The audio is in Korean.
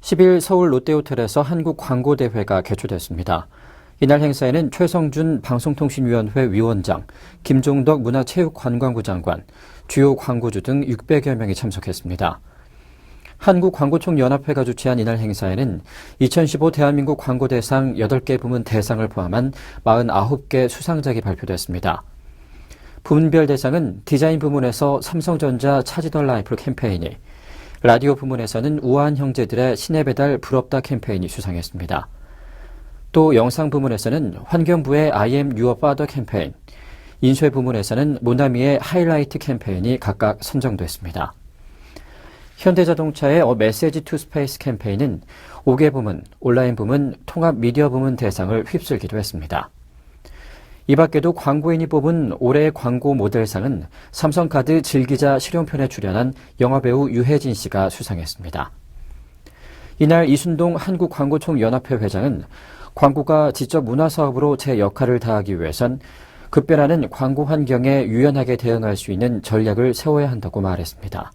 10일 서울 롯데호텔에서 한국광고대회가 개최됐습니다. 이날 행사에는 최성준 방송통신위원회 위원장, 김종덕 문화체육관광부 장관, 주요 광고주 등 600여 명이 참석했습니다. 한국광고총연합회가 주최한 이날 행사에는 2015 대한민국 광고대상 8개 부문 대상을 포함한 49개 수상작이 발표됐습니다. 부문별 대상은 디자인 부문에서 삼성전자 차지더 라이프 캠페인이, 라디오 부문에서는 우아한 형제들의 시내 배달 부럽다 캠페인이 수상했습니다. 또 영상 부문에서는 환경부의 I am your father 캠페인, 인쇄 부문에서는 모나미의 하이라이트 캠페인이 각각 선정됐습니다. 현대자동차의 어 메시지 투 스페이스 캠페인은 5개 부문, 온라인 부문, 통합 미디어 부문 대상을 휩쓸기도 했습니다. 이 밖에도 광고인이 뽑은 올해의 광고 모델상은 삼성카드 질기자 실용편에 출연한 영화배우 유해진 씨가 수상했습니다. 이날 이순동 한국광고총연합회 회장은 광고가 지적 문화사업으로 제 역할을 다하기 위해선 급변하는 광고 환경에 유연하게 대응할 수 있는 전략을 세워야 한다고 말했습니다.